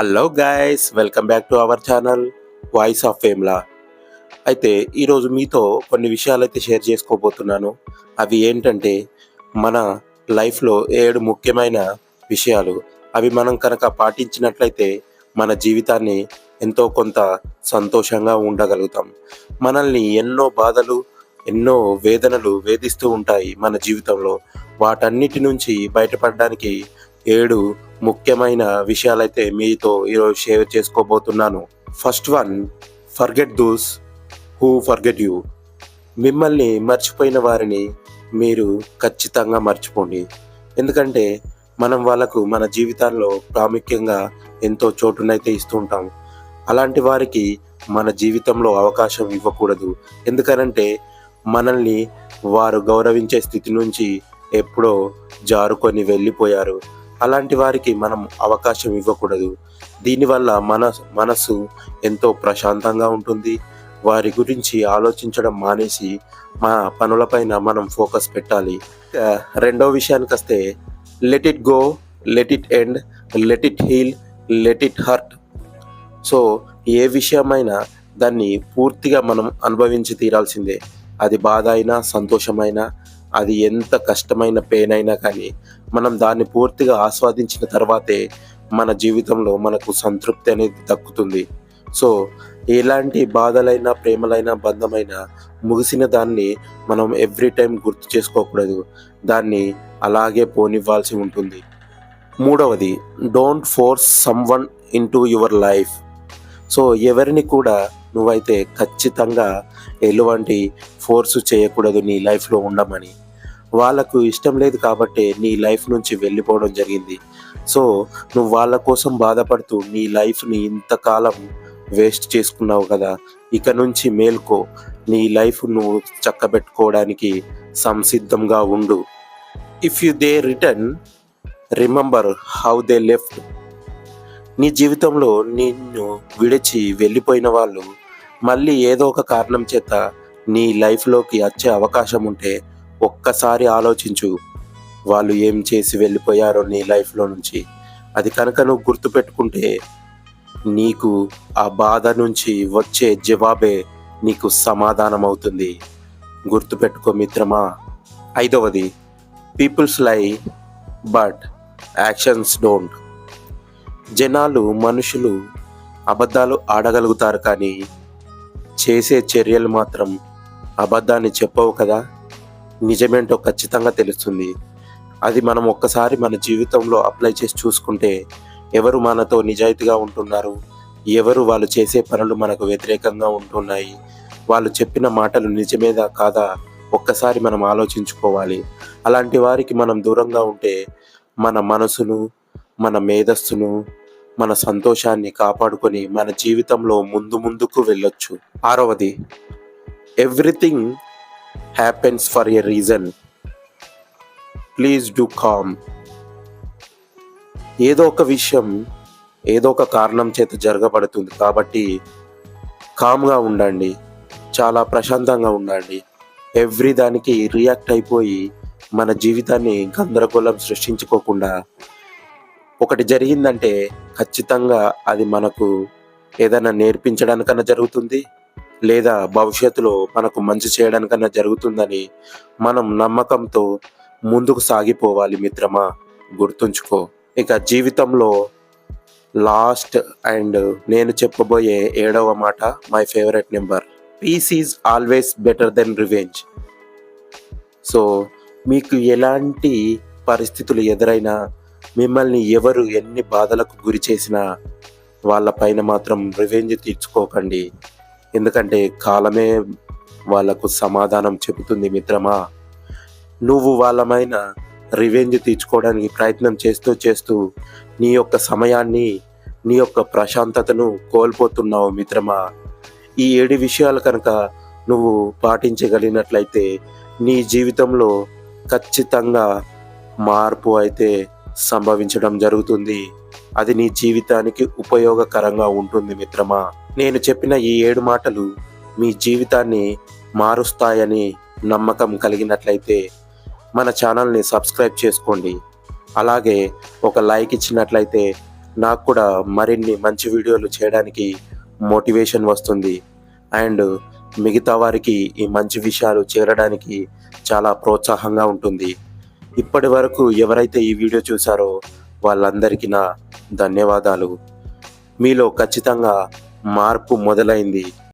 Hello guys welcome back to our channel voice of ఫేమ్లా అయితే ఈరోజు మీతో కొన్ని విషయాలు అయితే షేర్ చేసుకోబోతున్నాను. అవి ఏంటంటే మన లైఫ్లో ఏడు ముఖ్యమైన విషయాలు. అవి మనం కనుక పాటించినట్లయితే మన జీవితాన్ని ఎంతో కొంత సంతోషంగా ఉండగలుగుతాం. మనల్ని ఎన్నో బాధలు ఎన్నో వేదనలు వేధిస్తూ ఉంటాయి మన జీవితంలో. వాటన్నిటి నుంచి బయటపడడానికి ఏడు ముఖ్యమైన విషయాలైతే మీతో ఈరోజు షేర్ చేసుకోబోతున్నాను. First one forget those who forget you మిమ్మల్ని మర్చిపోయిన వారిని మీరు ఖచ్చితంగా మర్చిపోండి. ఎందుకంటే మనం వాళ్ళకు మన జీవితాల్లో ప్రాముఖ్యంగా ఎంతో చోటునైతే ఇస్తుంటాం అలాంటి వారికి మన జీవితంలో అవకాశం ఇవ్వకూడదు. ఎందుకనంటే మనల్ని వారు గౌరవించే స్థితి నుంచి ఎప్పుడో జారుకొని వెళ్ళిపోయారు. అలాంటి వారికి మనం అవకాశం ఇవ్వకూడదు. దీనివల్ల మన మనసు ఎంతో ప్రశాంతంగా ఉంటుంది. వారి గురించి ఆలోచించడం మానేసి మా పనులపైన మనం ఫోకస్ పెట్టాలి. రెండో విషయానికి వస్తే let it go let it end let it heal let it hurt so ఏ విషయమైనా దాన్ని పూర్తిగా మనం అనుభవించి తీరాల్సిందే. అది బాధ అయినా సంతోషమైనా అది ఎంత కష్టమైన పెయిన్ అయినా కానీ మనం దాన్ని పూర్తిగా ఆస్వాదించిన తర్వాతే మన జీవితంలో మనకు సంతృప్తి అనేది దక్కుతుంది. సో ఎలాంటి బాధలైనా ప్రేమలైనా బంధమైనా ముగిసిన దాన్ని మనం ఎవ్రీ టైం గుర్తు చేసుకోకూడదు. దాన్ని అలాగే పోనివ్వాల్సి ఉంటుంది. మూడవది don't force someone into your life. So ఎవరిని కూడా నువ్వైతే ఖచ్చితంగా ఎటువంటి ఫోర్స్ చేయకూడదు నీ లైఫ్లో ఉండమని. వాళ్ళకు ఇష్టం లేదు కాబట్టి నీ లైఫ్ నుంచి వెళ్ళిపోవడం జరిగింది. సో నువ్వు వాళ్ళ కోసం బాధపడుతూ నీ లైఫ్ని ఇంతకాలం వేస్ట్ చేసుకున్నావు కదా ఇక నుంచి మేల్కో. నీ లైఫ్ నువ్వు చక్కబెట్టుకోవడానికి సంసిద్ధంగా ఉండు. If you they return remember how they left నీ జీవితంలో నిన్ను విడిచి వెళ్ళిపోయిన వాళ్ళు మళ్ళీ ఏదో ఒక కారణం చేత నీ లైఫ్లోకి వచ్చే అవకాశం ఉంటే ఒక్కసారి ఆలోచించు వాళ్ళు ఏం చేసి వెళ్ళిపోయారో నీ లైఫ్లో నుంచి. అది కనుక నువ్వు గుర్తుపెట్టుకుంటే నీకు ఆ బాధ నుంచి వచ్చే జవాబే నీకు సమాధానం అవుతుంది గుర్తుపెట్టుకో మిత్రమా ఐదవది పీపుల్స్ లై బట్ యాక్షన్స్ డోంట్. జనాలు మనుషులు అబద్ధాలు ఆడగలుగుతారు కానీ చేసే చర్యలు మాత్రం అబద్ధాన్ని చెప్పవు కదా? నిజమేంటో ఖచ్చితంగా తెలుస్తుంది. అది మనం ఒక్కసారి మన జీవితంలో అప్లై చేసి చూసుకుంటే ఎవరు మనతో నిజాయితీగా ఉంటున్నారు? ఎవరు వాళ్ళు చేసే పనులు మనకు వ్యతిరేకంగా ఉంటున్నాయి? వాళ్ళు చెప్పిన మాటలు నిజమేదా కాదా? ఒక్కసారి మనం ఆలోచించుకోవాలి. అలాంటి వారికి మనం దూరంగా ఉంటే మన మనసును మన మేధస్సును మన సంతోషాన్ని కాపాడుకొని మన జీవితంలో ముందు ముందుకు వెళ్ళొచ్చు. ఆరవది everything happens for a reason please do calm ఏదో ఒక విషయం ఏదో ఒక కారణం చేత జరగబడుతుంది కాబట్టి కామ్గా ఉండండి. చాలా ప్రశాంతంగా ఉండండి. ఎవ్రీ దానికి రియాక్ట్ అయిపోయి మన జీవితాన్ని గందరగోళం సృష్టించుకోకుండా ఒకటి జరిగిందంటే ఖచ్చితంగా అది మనకు ఏదైనా నేర్పించడానికన్నా జరుగుతుంది? లేదా భవిష్యత్తులో మనకు మంచి చేయడానికన్నా జరుగుతుందని మనం నమ్మకంతో ముందుకు సాగిపోవాలి మిత్రమా? గుర్తుంచుకో. ఇక జీవితంలో లాస్ట్ అండ్ నేను చెప్పబోయే ఏడవ మాట my favourite number. Peace is always better than revenge. So మీకు ఎలాంటి పరిస్థితులు ఎదురైనా మిమ్మల్ని ఎవరు ఎన్ని బాధలకు గురి చేసినా వాళ్ళపైన మాత్రం రివెంజ్ తీర్చుకోకండి. ఎందుకంటే కాలమే వాళ్ళకు సమాధానం చెబుతుంది మిత్రమా. నువ్వు వాళ్ళమైన రివెంజ్ తీర్చుకోవడానికి ప్రయత్నం చేస్తూ చేస్తూ నీ యొక్క సమయాన్ని నీ యొక్క ప్రశాంతతను కోల్పోతున్నావు మిత్రమా. ఈ ఏడు విషయాలు కనుక నువ్వు పాటించగలిగినట్లయితే నీ జీవితంలో ఖచ్చితంగా మార్పు అయితే సంభవించడం జరుగుతుంది. అది నీ జీవితానికి ఉపయోగకరంగా ఉంటుంది మిత్రమా. నేను చెప్పిన ఈ ఏడు మాటలు మీ జీవితాన్ని మారుస్తాయని నమ్మకం కలిగినట్లయితే మన ఛానల్ని సబ్స్క్రైబ్ చేసుకోండి. అలాగే ఒక లైక్ ఇచ్చినట్లయితే నాకు కూడా మరిన్ని మంచి వీడియోలు చేయడానికి మోటివేషన్ వస్తుంది. అండ్ మిగతా వారికి ఈ మంచి విషయాలు చేరడానికి చాలా ప్రోత్సాహంగా ఉంటుంది. ఇప్పటి వరకు ఎవరైతే ఈ వీడియో చూసారో వాళ్ళందరికీ నా ధన్యవాదాలు. మీలో ఖచ్చితంగా మార్పు మొదలైంది.